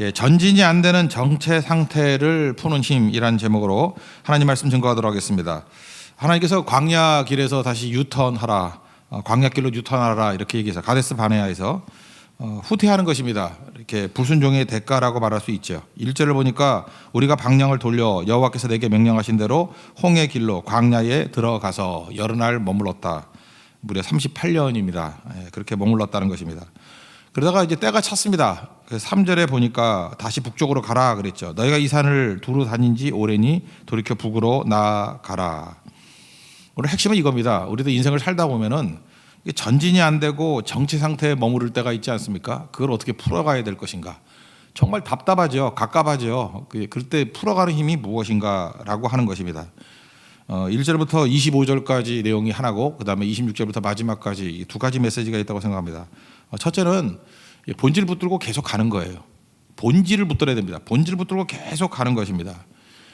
예, 전진이 안 되는 정체 상태를 푸는 힘이란 제목으로 하나님 말씀 증거하도록 하겠습니다. 하나님께서 광야 길에서 다시 유턴하라, 어, 광야 길로 유턴하라 이렇게 얘기해서 가데스 바네아에서 어, 후퇴하는 것입니다. 이렇게 불순종의 대가라고 말할 수 있죠. 1절을 보니까 우리가 방향을 돌려 여호와께서 내게 명령하신 대로 홍해 길로 광야에 들어가서 여러 날 머물렀다. 무려 38년입니다. 예, 그렇게 머물렀다는 것입니다. 그러다가 이제 때가 찼습니다. 그래서 3절에 보니까 다시 북쪽으로 가라 그랬죠. 너희가 이 산을 두루 다닌 지 오래니 돌이켜 북으로 나아가라. 오늘 핵심은 이겁니다. 우리도 인생을 살다 보면은 전진이 안 되고 정치 상태에 머무를 때가 있지 않습니까? 그걸 어떻게 풀어가야 될 것인가? 정말 답답하죠. 갑갑하죠. 그- 그럴 때 풀어가는 힘이 무엇인가라고 하는 것입니다. 어, 1절부터 25절까지 내용이 하나고 그다음에 26절부터 마지막까지 이두 가지 메시지가 있다고 생각합니다. 어, 첫째는 이 본질 붙들고 계속 가는 거예요. 본질을 붙들어야 됩니다. 본질 붙들고 계속 가는 것입니다.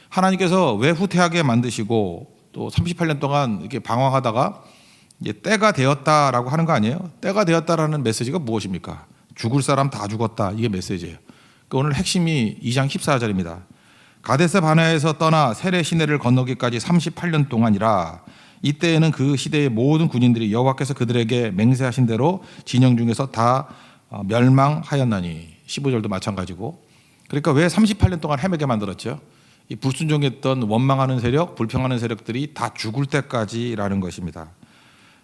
하나님께서 왜 후퇴하게 만드시고 또 38년 동안 이렇게 방황하다가 이제 때가 되었다라고 하는 거 아니에요? 때가 되었다라는 메시지가 무엇입니까? 죽을 사람 다 죽었다 이게 메시지예요. 그 오늘 핵심이 2장 14절입니다. 가데스 바네에서 떠나 세례 시내를 건너기까지 38년 동안이라 이때에는 그 시대의 모든 군인들이 여호와께서 그들에게 맹세하신 대로 진영 중에서 다 어, 멸망하였나니 15절도 마찬가지고 그러니까 왜 38년 동안 헤매게 만들었죠? 이 불순종했던 원망하는 세력, 불평하는 세력들이 다 죽을 때까지라는 것입니다.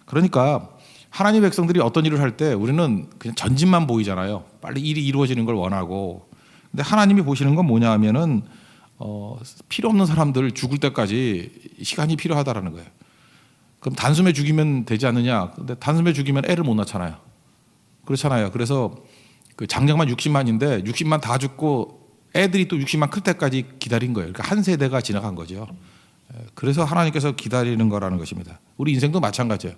그러니까 하나님 백성들이 어떤 일을 할 때 우리는 그냥 전진만 보이잖아요. 빨리 일이 이루어지는 걸 원하고. 근데 하나님이 보시는 건 뭐냐 하면은 어, 필요 없는 사람들 죽을 때까지 시간이 필요하다라는 거예요. 그럼 단숨에 죽이면 되지 않느냐? 근데 단숨에 죽이면 애를 못 낳잖아요. 그렇잖아요. 그래서 그 장량만 60만인데 60만 다 죽고 애들이 또 60만 클 때까지 기다린 거예요. 그러니까 한 세대가 지나간 거죠. 예, 그래서 하나님께서 기다리는 거라는 것입니다. 우리 인생도 마찬가지예요.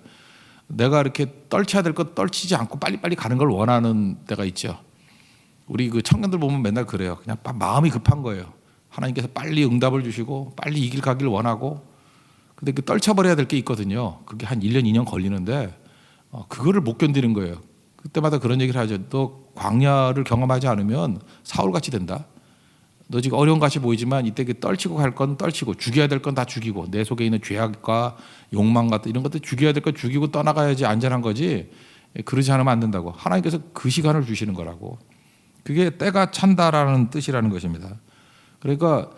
내가 이렇게 떨쳐야 될 것 떨치지 않고 빨리빨리 가는 걸 원하는 때가 있죠. 우리 그 청년들 보면 맨날 그래요. 그냥 마- 마음이 급한 거예요. 하나님께서 빨리 응답을 주시고 빨리 이길 가길 원하고 근데 그 떨쳐버려야 될 게 있거든요. 그게 한 1년, 2년 걸리는데 어, 그거를 못 견디는 거예요. 그때마다 그런 얘기를 하죠. 너 광야를 경험하지 않으면 사울같이 된다. 너 지금 어려운 같이 보이지만 이때 그 떨치고 갈 건 떨치고 죽여야 될 건 다 죽이고 내 속에 있는 죄악과 욕망 같은 이런 것들 죽여야 될 건 죽이고 떠나가야지 안전한 거지 예, 그러지 않으면 안 된다고 하나님께서 그 시간을 주시는 거라고 그게 때가 찬다라는 뜻이라는 것입니다. 그러니까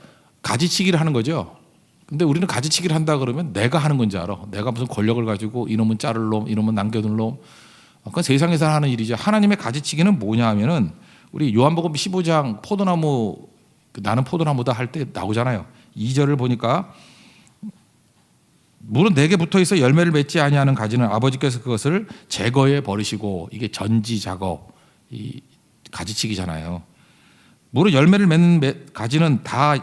가지치기를 하는 거죠. 근데 우리는 가지치기를 한다 그러면 내가 하는 건지 알아. 내가 무슨 권력을 가지고 이놈은 자를 놈, 이놈은 남겨둘 놈. 어, 그건 세상에서 하는 일이죠. 하나님의 가지치기는 뭐냐 하면은 우리 요한복음 15장 포도나무 그 나는 포도나무다 할 때 나오잖아요. 2절을 보니까 물은 내게 붙어 있어 열매를 맺지 아니하는 가지는 아버지께서 그것을 제거해 버리시고 이게 전지 작업 이 가지치기잖아요. 물은 열매를 맺는 매- 가지는 다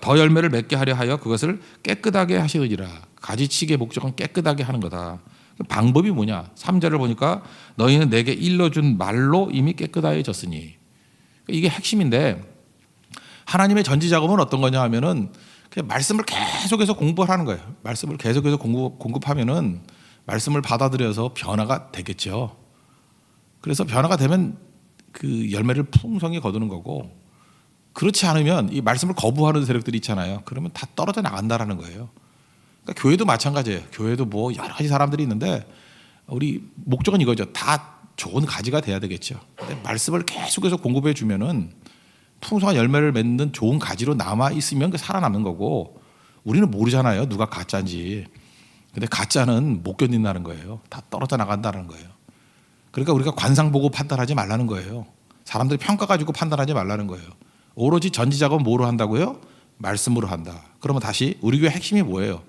더 열매를 맺게 하려 하여 그것을 깨끗하게 하시으리라. 가지치기의 목적은 깨끗하게 하는 거다. 그 방법이 뭐냐? 3절을 보니까 너희는 내게 일러준 말로 이미 깨끗하여졌으니 이게 핵심인데 하나님의 전지 작업은 어떤 거냐 하면은 그냥 말씀을 계속해서 공부하는 거예요. 말씀을 계속해서 공부, 공급하면은 말씀을 받아들여서 변화가 되겠죠. 그래서 변화가 되면 그 열매를 풍성히 거두는 거고 그렇지 않으면 이 말씀을 거부하는 세력들이 있잖아요. 그러면 다 떨어져 나간다라는 거예요. 그러니까 교회도 마찬가지예요. 교회도 뭐 여러 가지 사람들이 있는데 우리 목적은 이거죠. 다 좋은 가지가 돼야 되겠죠. 말씀을 계속해서 공급해 주면은 풍성한 열매를 맺는 좋은 가지로 남아 있으면 그 살아남는 거고 우리는 모르잖아요. 누가 가짜인지. 근데 가짜는 못 견딘다는 거예요. 다 떨어져 나간다는 거예요. 그러니까 우리가 관상 보고 판단하지 말라는 거예요. 사람들이 평가 가지고 판단하지 말라는 거예요. 오로지 전지 작업은 뭐로 한다고요? 말씀으로 한다. 그러면 다시 우리 교회 핵심이 뭐예요?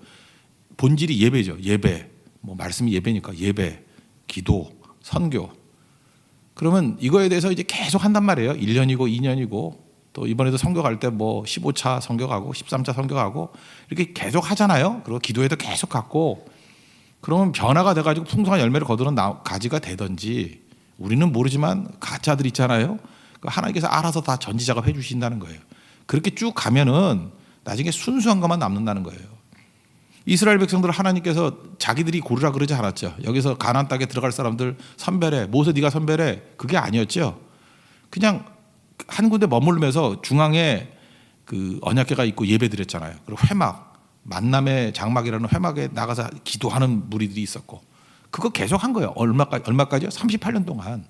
본질이 예배죠. 예배. 뭐 말씀이 예배니까 예배, 기도, 선교. 그러면 이거에 대해서 이제 계속 한단 말이에요. 1년이고 2년이고 또 이번에도 선교 갈 때 뭐 15차 선교 가고 13차 선교 가고 이렇게 계속 하잖아요. 그리고 기도회도 계속 갖고 그러면 변화가 돼 가지고 풍성한 열매를 거두는 나- 가지가 되든지 우리는 모르지만 가짜들 있잖아요. 그 하나님께서 알아서 다 전지 작업 해 주신다는 거예요. 그렇게 쭉 가면은 나중에 순수한 것만 남는다는 거예요. 이스라엘 백성들 하나님께서 자기들이 고르라 그러지 않았죠. 여기서 가나안 땅에 들어갈 사람들 선별해. 모세 네가 선별해. 그게 아니었죠. 그냥 한 군데 머물면서 중앙에 그 언약궤가 있고 예배드렸잖아요. 그리고 회막 만남의 장막이라는 회막에 나가서 기도하는 무리들이 있었고 그거 계속 한 거예요. 얼마까지 얼마까지요? 38년 동안.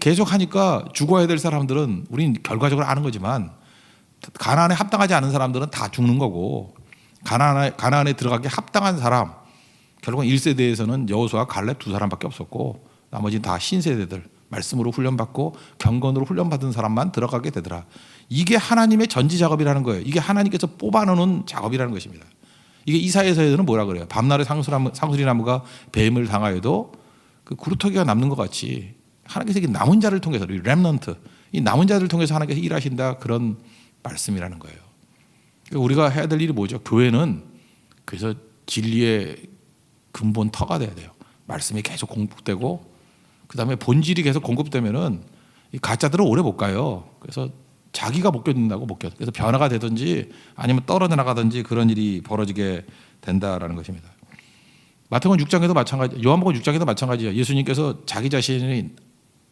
계속 하니까 죽어야 될 사람들은 우린 결과적으로 아는 거지만 가나안에 합당하지 않은 사람들은 다 죽는 거고 가나안에 가나안에 들어가기 합당한 사람 결국은 1세대에서는 여호수아 갈렙 두 사람밖에 없었고 나머지는 다 신세대들 말씀으로 훈련받고 경건으로 훈련받은 사람만 들어가게 되더라. 이게 하나님의 전지 작업이라는 거예요. 이게 하나님께서 뽑아놓은 작업이라는 것입니다. 이게 이사에서는 뭐라 그래요? 밤날에 상수나무, 상수리나무가 뱀을 당하여도 그 구루터기가 남는 것 같이 하나님께서 이 남은 자를 통해서 이 렘넌트 이 남은 자를 통해서 하나님께서 일하신다 그런 말씀이라는 거예요. 그러니까 우리가 해야 될 일이 뭐죠? 교회는 그래서 진리의 근본 터가 돼야 돼요. 말씀이 계속 공급되고 그다음에 본질이 계속 공급되면은 이 가짜들은 오래 못 가요. 그래서 자기가 못 견딘다고 못 견. 그래서 변화가 되든지 아니면 떨어져 나가든지 그런 일이 벌어지게 된다라는 것입니다. 마태복음 6장에도 마찬가지, 요한복음 6장에도 마찬가지예요. 예수님께서 자기 자신이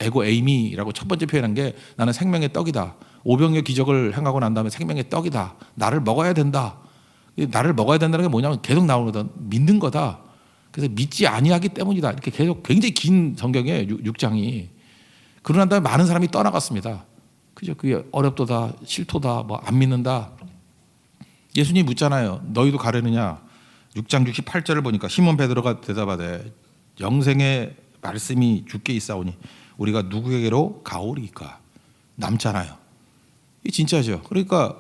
에고 에이미라고 첫 번째 표현한 게 나는 생명의 떡이다. 오병의 기적을 행하고 난 다음에 생명의 떡이다. 나를 먹어야 된다. 나를 먹어야 된다는 게 뭐냐면 계속 나오거든. 믿는 거다. 그래서 믿지 아니하기 때문이다. 이렇게 계속 굉장히 긴 성경에 6장이 그러고 난 다음에 많은 사람이 떠나갔습니다. 그죠? 그게 어렵도다, 싫도다, 뭐 안 믿는다. 예수님이 묻잖아요. 너희도 가려느냐? 6장 68절을 보니까 시몬 베드로가 대답하되 영생의 말씀이 주께 있사오니 우리가 누구에게로 가오리까? 남잖아요. 이 진짜죠. 그러니까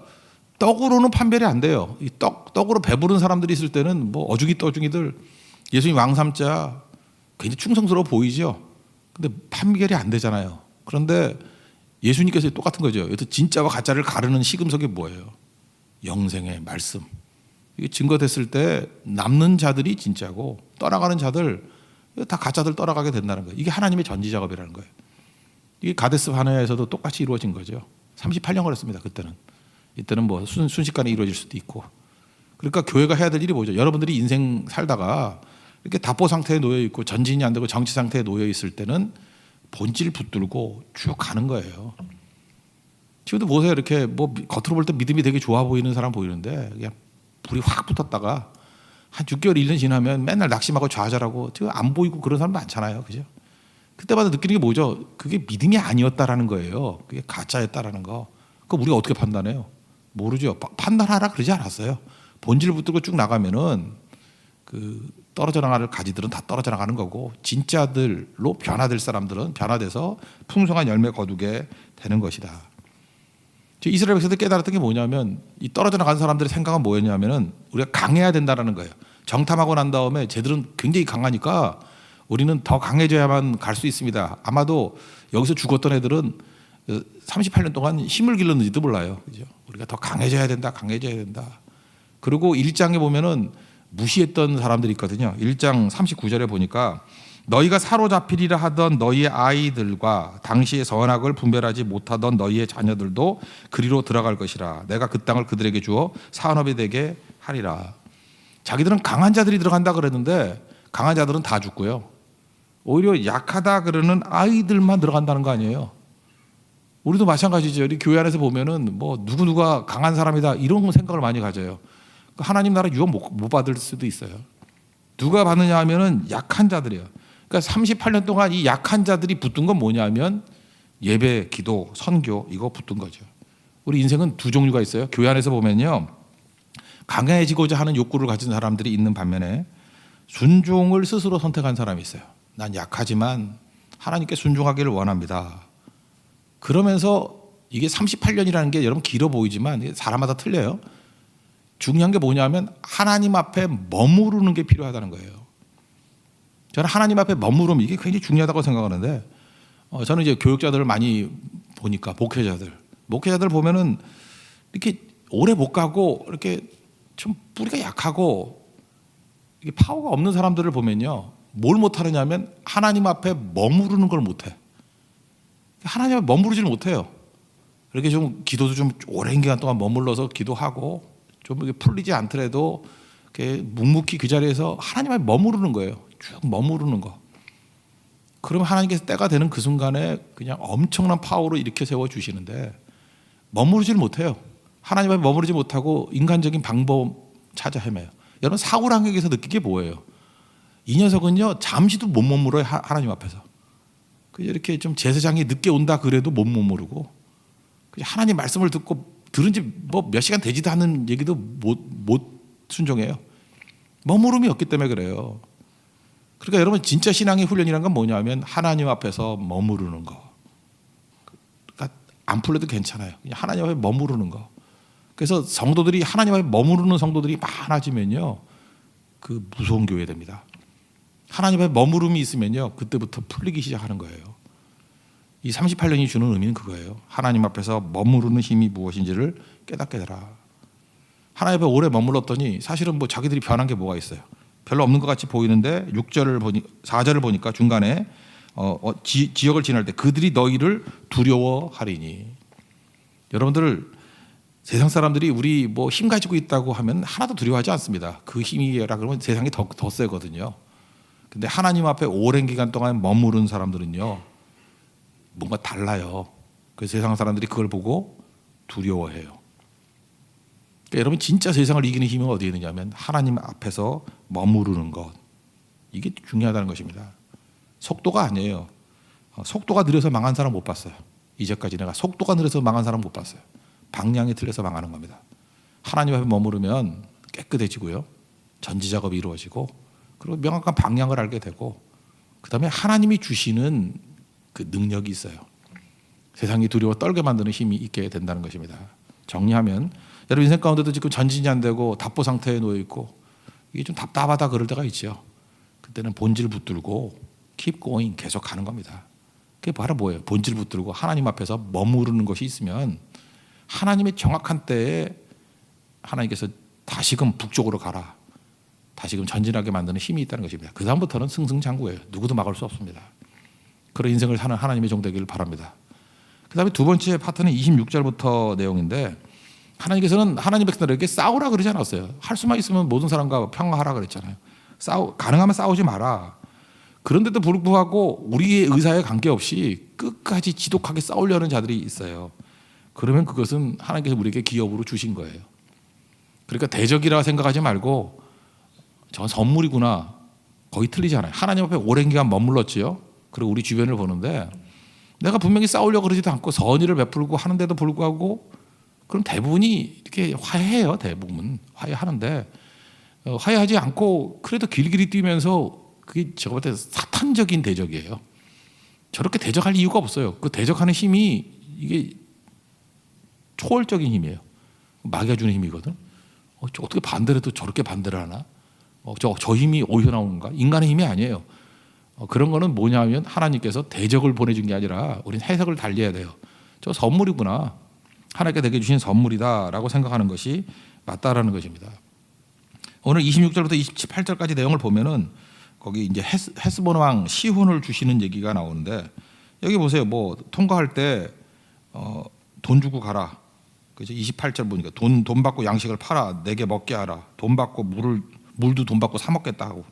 떡으로는 판별이 안 돼요. 이 떡, 떡으로 배부른 사람들이 있을 때는 뭐 어죽이 떠죽이들 예수님 왕삼자 굉장히 충성스러워 보이죠. 근데 판별이 안 되잖아요. 그런데 예수님께서 똑같은 거죠. 여기서 진짜와 가짜를 가르는 시금석이 뭐예요? 영생의 말씀. 이게 증거됐을 때 남는 자들이 진짜고 떠나가는 자들 다 가짜들 떠나가게 된다는 거예요. 이게 하나님의 전지 작업이라는 거예요. 이게 가데스 바네에서도 똑같이 이루어진 거죠. 38년 걸렸습니다. 그때는. 이때는 뭐 순, 순식간에 이루어질 수도 있고. 그러니까 교회가 해야 될 일이 뭐죠? 여러분들이 인생 살다가 이렇게 답보 상태에 놓여 있고 전진이 안 되고 정치 상태에 놓여 있을 때는 본질 붙들고 쭉 가는 거예요. 지금도 보세요. 이렇게 뭐 겉으로 볼 때 믿음이 되게 좋아 보이는 사람 보이는데 그냥 불이 확 붙었다가 한 6개월, 1년 지나면 맨날 낙심하고 좌절하고 안 보이고 그런 사람 많잖아요. 그죠? 그때마다 느끼는 게 뭐죠? 그게 믿음이 아니었다라는 거예요. 그게 가짜였다라는 거. 그럼 우리가 어떻게 판단해요? 모르죠. 판단하라 그러지 않았어요. 본질 붙들고 쭉 나가면은 그 떨어져 나가는 가지들은 다 떨어져 나가는 거고 진짜들로 변화될 사람들은 변화돼서 풍성한 열매 거두게 되는 것이다. 이스라엘 백성들 깨달았던 게 뭐냐면 이 떨어져 나간 사람들의 생각은 뭐였냐면은 우리가 강해야 된다라는 거예요. 정탐하고 난 다음에 쟤들은 굉장히 강하니까 우리는 더 강해져야만 갈 수 있습니다. 아마도 여기서 죽었던 애들은 38년 동안 힘을 길렀는지도 몰라요. 그죠? 우리가 더 강해져야 된다, 강해져야 된다. 그리고 1장에 보면은 무시했던 사람들이 있거든요. 1장 39절에 보니까 너희가 사로잡히리라 하던 너희의 아이들과 당시의 선악을 분별하지 못하던 너희의 자녀들도 그리로 들어갈 것이라. 내가 그 땅을 그들에게 주어 산업이 되게 하리라. 자기들은 강한 자들이 들어간다 그랬는데 강한 자들은 다 죽고요. 오히려 약하다 그러는 아이들만 들어간다는 거 아니에요. 우리도 마찬가지죠. 우리 교회 안에서 보면은 뭐 누구 누가 강한 사람이다 이런 생각을 많이 가져요. 하나님 나라 유업 못 받을 수도 있어요. 누가 받느냐 하면은 약한 자들이에요. 그러니까 38년 동안 이 약한 자들이 붙은 건 뭐냐면 예배, 기도, 선교 이거 붙은 거죠. 우리 인생은 두 종류가 있어요. 교회 안에서 보면요. 강해지고자 하는 욕구를 가진 사람들이 있는 반면에 순종을 스스로 선택한 사람이 있어요. 난 약하지만 하나님께 순종하기를 원합니다. 그러면서 이게 38년이라는 게 여러분 길어 보이지만 사람마다 틀려요. 중요한 게 뭐냐면 하나님 앞에 머무르는 게 필요하다는 거예요. 저는 하나님 앞에 머무름 이게 굉장히 중요하다고 생각하는데 어, 저는 이제 교육자들을 많이 보니까 목회자들 목회자들 보면은 이렇게 오래 못 가고 이렇게 좀 뿌리가 약하고 이게 파워가 없는 사람들을 보면요 뭘 못하느냐면 하나님 앞에 머무르는 걸 못해. 하나님 앞에 머무르지를 못해요. 이렇게 좀 기도도 좀 오랜 기간 동안 머물러서 기도하고 좀 이게 풀리지 않더라도 묵묵히 그 자리에서 하나님 앞에 머무르는 거예요 쭉 머무르는 거. 그러면 하나님께서 때가 되는 그 순간에 그냥 엄청난 파워로 일으켜 세워 주시는데 머무르질 못해요. 하나님 앞에 머무르지 못하고 인간적인 방법 찾아 헤매요. 여러분 사고랑에서 느낀 게 뭐예요? 이 녀석은요 잠시도 못 하- 하나님 앞에서. 그냥 이렇게 좀 제사장이 늦게 온다 그래도 못 머무르고 그냥 하나님 말씀을 듣고 들은 지 뭐 몇 시간 되지도 않은 얘기도 못, 못 순종해요. 머무름이 없기 때문에 그래요. 그러니까 여러분 진짜 신앙의 훈련이란 건 뭐냐면 하나님 앞에서 머무르는 거. 그러니까 안 풀려도 괜찮아요. 하나님 앞에 머무르는 거. 그래서 성도들이 하나님 앞에 머무르는 성도들이 많아지면요. 그 무서운 교회 됩니다. 하나님 앞에 머무름이 있으면요. 그때부터 풀리기 시작하는 거예요. 이 38년이 주는 의미는 그거예요. 하나님 앞에서 머무르는 힘이 무엇인지를 깨닫게 되라. 하나님 앞에 오래 머물렀더니 사실은 뭐 자기들이 변한 게 뭐가 있어요. 별로 없는 것 같이 보이는데 6절을 보니 4절을 보니까 중간에 어, 어, 지, 지역을 지날 때 그들이 너희를 두려워하리니 여러분들 세상 사람들이 우리 뭐 힘 가지고 있다고 하면 하나도 두려워하지 않습니다. 그 힘이라 그러면 세상이 더, 더 세거든요. 근데 하나님 앞에 오랜 기간 동안 머무른 사람들은요 뭔가 달라요. 그 세상 사람들이 그걸 보고 두려워해요. 그러니까 여러분 진짜 세상을 이기는 힘은 어디에 있느냐면 하나님 앞에서 머무르는 것 이게 중요하다는 것입니다. 속도가 아니에요. 어, 속도가 느려서 망한 사람 못 봤어요. 이제까지 내가 속도가 느려서 망한 사람 못 봤어요. 방향이 틀려서 망하는 겁니다. 하나님 앞에 머무르면 깨끗해지고요. 전지 작업이 이루어지고 그리고 명확한 방향을 알게 되고 그다음에 하나님이 주시는 그 능력이 있어요. 세상이 두려워 떨게 만드는 힘이 있게 된다는 것입니다. 정리하면 여러분 인생 가운데도 지금 전진이 안 되고 답보 상태에 놓여 있고 이게 좀 답답하다 그럴 때가 있죠. 그때는 본질 붙들고 keep going 계속 가는 겁니다. 그게 바로 뭐예요? 본질 붙들고 하나님 앞에서 머무르는 것이 있으면 하나님의 정확한 때에 하나님께서 다시금 북쪽으로 가라. 다시금 전진하게 만드는 힘이 있다는 것입니다. 그 다음부터는 승승장구예요. 누구도 막을 수 없습니다. 그런 인생을 사는 하나님의 종 되기를 바랍니다. 그다음에 두 번째 파트는 26절부터 내용인데 하나님께서는 하나님 백성들에게 싸우라 그러지 않았어요. 할 수만 있으면 모든 사람과 평화하라 그랬잖아요. 싸우 가능하면 싸우지 마라. 그런데도 불구하고 우리의 의사에 관계없이 끝까지 지독하게 싸우려는 자들이 있어요. 그러면 그것은 하나님께서 우리에게 기업으로 주신 거예요. 그러니까 대적이라 생각하지 말고 저 선물이구나. 거의 틀리지 않아요. 하나님 앞에 오랜 기간 머물렀지요. 그리고 우리 주변을 보는데 내가 분명히 싸우려고 그러지도 않고 선의를 베풀고 하는데도 불구하고 그럼 대부분이 이렇게 화해해요. 대부분 화해하는데 어, 화해하지 않고 그래도 길길이 뛰면서 그게 제가 볼 때 사탄적인 대적이에요. 저렇게 대적할 이유가 없어요. 그 대적하는 힘이 이게 초월적인 힘이에요. 마귀가 주는 힘이거든. 어, 저 어떻게 반대를 해도 저렇게 반대를 하나? 어, 저, 저 힘이 어디서 나오는가? 인간의 힘이 아니에요. 어, 그런 거는 뭐냐면 하나님께서 대적을 보내준 게 아니라 우리는 해석을 달리해야 돼요. 저 선물이구나. 하나님께 내게 주신 선물이다라고 생각하는 것이 맞다라는 것입니다. 오늘 26절부터 28절까지 내용을 보면은 거기 이제 헤스, 헤스본 왕 시혼을 주시는 얘기가 나오는데 여기 보세요. 뭐 통과할 때 어, 돈 주고 가라. 그죠? 28절 보니까 돈 돈 받고 양식을 팔아 내게 먹게 하라. 돈 받고 물을 물도 돈 받고 사 먹겠다 하고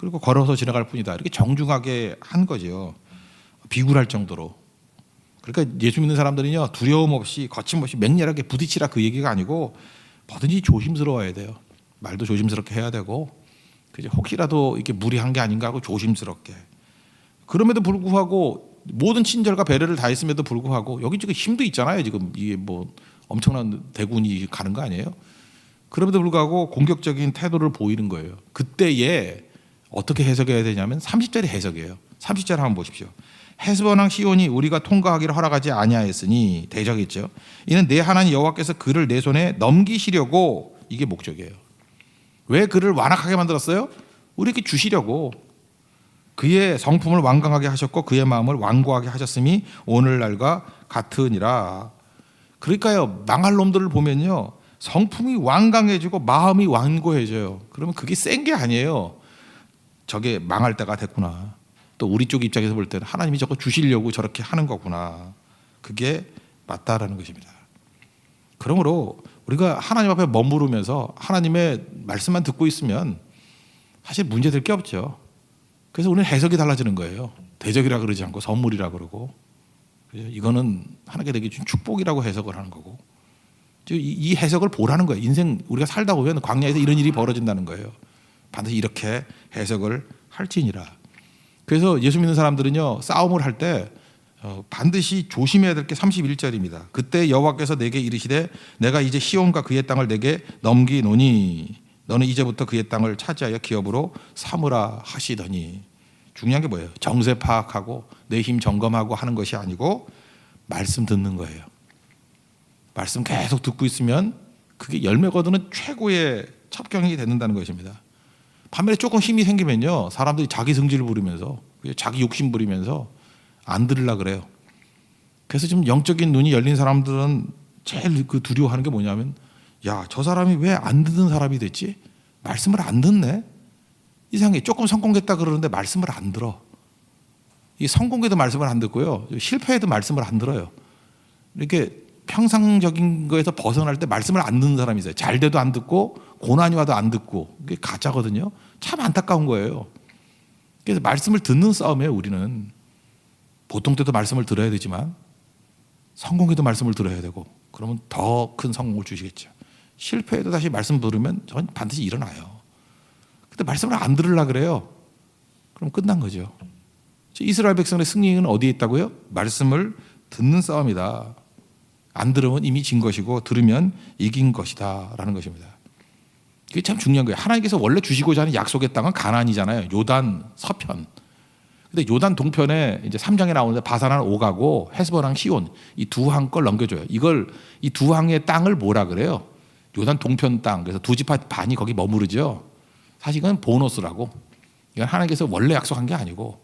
그리고 걸어서 지나갈 뿐이다. 이렇게 정중하게 한 거죠. 비굴할 정도로. 그러니까 예수 믿는 사람들은요 두려움 없이 거침없이 맹렬하게 부딪히라 그 얘기가 아니고 뭐든지 조심스러워야 돼요. 말도 조심스럽게 해야 되고 그죠? 혹시라도 이게 무리한 게 아닌가 하고 조심스럽게. 그럼에도 불구하고 모든 친절과 배려를 다했음에도 불구하고 여기 지금 힘도 있잖아요. 지금 이게 뭐 엄청난 대군이 가는 거 아니에요? 그럼에도 불구하고 공격적인 태도를 보이는 거예요. 그때에 어떻게 해석해야 되냐면 30절의 해석이에요. 30절 한번 보십시오. 헤스본왕 시온이 우리가 통과하기를 허락하지 아니하였으니 대적이죠. 이는 내 하나님 여호와께서 그를 내 손에 넘기시려고 이게 목적이에요. 왜 그를 완악하게 만들었어요? 우리에게 주시려고 그의 성품을 완강하게 하셨고 그의 마음을 완고하게 하셨음이 오늘날과 같으니라. 그러니까요 망할 놈들을 보면요 성품이 완강해지고 마음이 완고해져요. 그러면 그게 센 게 아니에요. 저게 망할 때가 됐구나. 또 우리 쪽 입장에서 볼 때는 하나님이 저거 주시려고 저렇게 하는 거구나. 그게 맞다라는 것입니다. 그러므로 우리가 하나님 앞에 머무르면서 하나님의 말씀만 듣고 있으면 사실 문제될 게 없죠. 그래서 우리는 해석이 달라지는 거예요. 대적이라 그러지 않고 선물이라 그러고? 이거는 하나님께 준 축복이라고 해석을 하는 거고 이- 이 해석을 보라는 거예요. 인생 우리가 살다 보면 광야에서 이런 일이 벌어진다는 거예요. 반드시 이렇게 해석을 할지니라. 그래서 예수 믿는 사람들은요 싸움을 할때 어, 반드시 조심해야 될 게 31절입니다. 그때 여호와께서 내게 이르시되 내가 이제 시온과 그의 땅을 내게 넘기노니 너는 이제부터 그의 땅을 차지하여 기업으로 삼으라 하시더니 중요한 게 뭐예요? 정세 파악하고 내 힘 점검하고 하는 것이 아니고 말씀 듣는 거예요. 말씀 계속 듣고 있으면 그게 열매 거두는 최고의 첩경이 되는다는 것입니다. 반면에 조금 힘이 생기면요 사람들이 자기 성질을 부리면서 자기 욕심 부리면서 안 들으려 그래요. 그래서 좀 영적인 눈이 열린 사람들은 제일 그 두려워하는 게 뭐냐면 야 저 사람이 왜 안 듣는 사람이 됐지? 말씀을 안 듣네. 이상해 조금 성공했다 그러는데 말씀을 안 들어. 이 성공에도 말씀을 안 듣고요 실패에도 말씀을 안 들어요. 이렇게 평상적인 거에서 벗어날 때 말씀을 안 듣는 사람이 있어요. 잘 돼도 안 듣고 고난이 와도 안 듣고 이게 가짜거든요. 참 안타까운 거예요. 그래서 말씀을 듣는 싸움이에요. 우리는 보통 때도 말씀을 들어야 되지만 성공에도 말씀을 들어야 되고 그러면 더 큰 성공을 주시겠죠. 실패에도 다시 말씀 들으면 전 반드시 일어나요. 근데 말씀을 안 들으려 그래요. 그럼 끝난 거죠. 이스라엘 백성의 승리는 어디에 있다고요? 말씀을 듣는 싸움이다. 안 들으면 이미 진 것이고 들으면 이긴 것이다라는 것입니다. 이게 참 중요한 거예요. 하나님께서 원래 주시고자 하는 약속의 땅은 가나안이잖아요. 요단 서편. 근데 요단 동편에 이제 3장에 나오는데 바산한 오가고 헤스버랑 시온 이 두 항 걸 넘겨줘요. 이걸 이 두 항의 땅을 뭐라 그래요? 요단 동편 땅. 그래서 두 지파 반이 거기 머무르죠. 사실 이건 보너스라고. 이건 하나님께서 원래 약속한 게 아니고.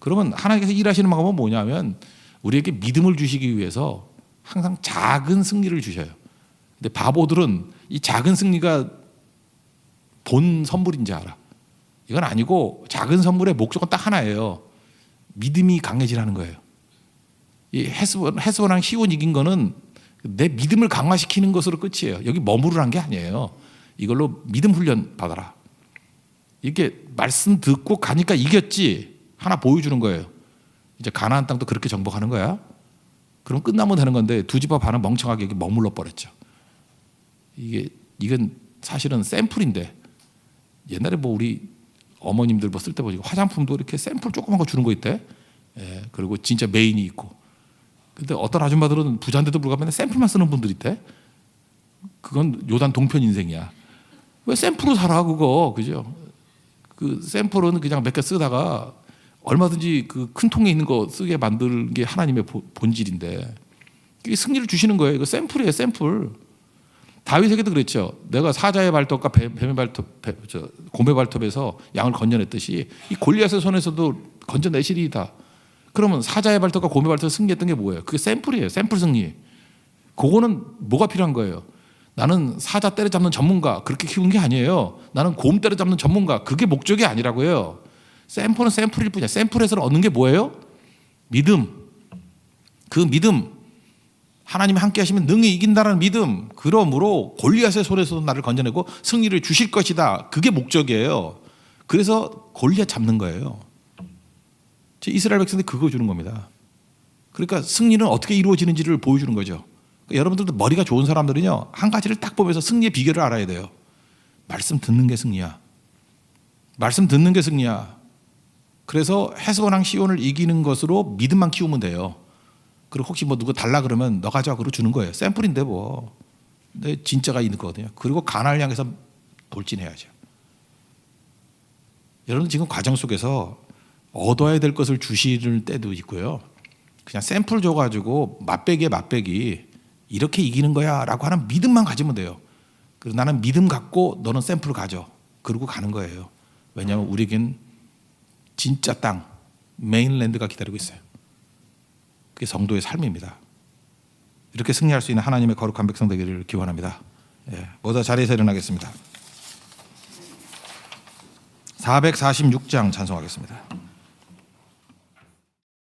그러면 하나님께서 일하시는 방법은 뭐냐면 우리에게 믿음을 주시기 위해서 항상 작은 승리를 주셔요. 근데 바보들은 이 작은 승리가 본 선물인지 알아. 이건 아니고 작은 선물의 목적은 딱 하나예요. 믿음이 강해지라는 거예요. 이 헤스본 헤스본랑 시온 이긴 거는 내 믿음을 강화시키는 것으로 끝이에요. 여기 머무르란 게 아니에요. 이걸로 믿음 훈련 받아라. 이렇게 말씀 듣고 가니까 이겼지 하나 보여주는 거예요. 이제 가나안 땅도 그렇게 정복하는 거야. 그럼 끝나면 되는 건데 두 집합 반은 멍청하게 머물러 버렸죠. 이게 이건 사실은 샘플인데 옛날에 뭐 우리 어머님들 뭐 쓸 때 보니까 화장품도 이렇게 샘플 조그만 거 주는 거 있대. 예, 그리고 진짜 메인이 있고. 근데 어떤 아줌마들은 부자인데도 불구하고 샘플만 쓰는 분들 있대. 그건 요단 동편 인생이야. 왜 샘플로 살아 그거 그죠? 그 샘플은 그냥 몇 개 쓰다가 얼마든지 그 큰 통에 있는 거 쓰게 만드는 게 하나님의 보- 본질인데 이게 승리를 주시는 거예요. 이거 샘플이에요, 샘플. 다윗에게도 그랬죠. 내가 사자의 발톱과 뱀- 뱀의 발톱, 뱀- 저, 곰의 발톱에서 양을 건져냈듯이 이 골리앗의 손에서도 건져내시리이다. 그러면 사자의 발톱과 곰의 발톱 승리했던 게 뭐예요? 그게 샘플이에요. 샘플 승리. 그거는 뭐가 필요한 거예요? 나는 사자 때려잡는 전문가 그렇게 키운 게 아니에요. 나는 곰 때려잡는 전문가 그게 목적이 아니라고요. 샘플은 샘플일 뿐이야. 샘플에서 얻는 게 뭐예요? 믿음. 그 믿음. 하나님이 함께 하시면 능히 이긴다는 믿음. 그러므로 골리앗의 손에서도 나를 건져내고 승리를 주실 것이다. 그게 목적이에요. 그래서 골리앗 잡는 거예요. 저 이스라엘 백성들이 그거 주는 겁니다. 그러니까 승리는 어떻게 이루어지는지를 보여주는 거죠. 그러니까 여러분들도 머리가 좋은 사람들은요 한 가지를 딱 보면서 승리의 비결을 알아야 돼요. 말씀 듣는 게 승리야. 말씀 듣는 게 승리야. 그래서 헤스본랑 시온을 이기는 것으로 믿음만 키우면 돼요. 그리고 혹시 뭐 누구 달라 그러면 너 가져와 그러고 주는 거예요. 샘플인데 뭐. 근데 진짜가 있는 거거든요. 그리고 가나를 향해서 돌진해야죠. 여러분 지금 과정 속에서 얻어야 될 것을 주시는 때도 있고요. 그냥 샘플 줘가지고 맛배기에 맛배기 이렇게 이기는 거야라고 하는 믿음만 가지면 돼요. 그리고 나는 믿음 갖고 너는 샘플 가져. 그러고 가는 거예요. 왜냐하면 우리에겐 진짜 땅 메인랜드가 기다리고 있어요. 그게 성도의 삶입니다. 이렇게 승리할 수 있는 하나님의 거룩한 백성 되기를 기원합니다. 예, 모두 자리에서 일어나겠습니다. 446장 찬송하겠습니다.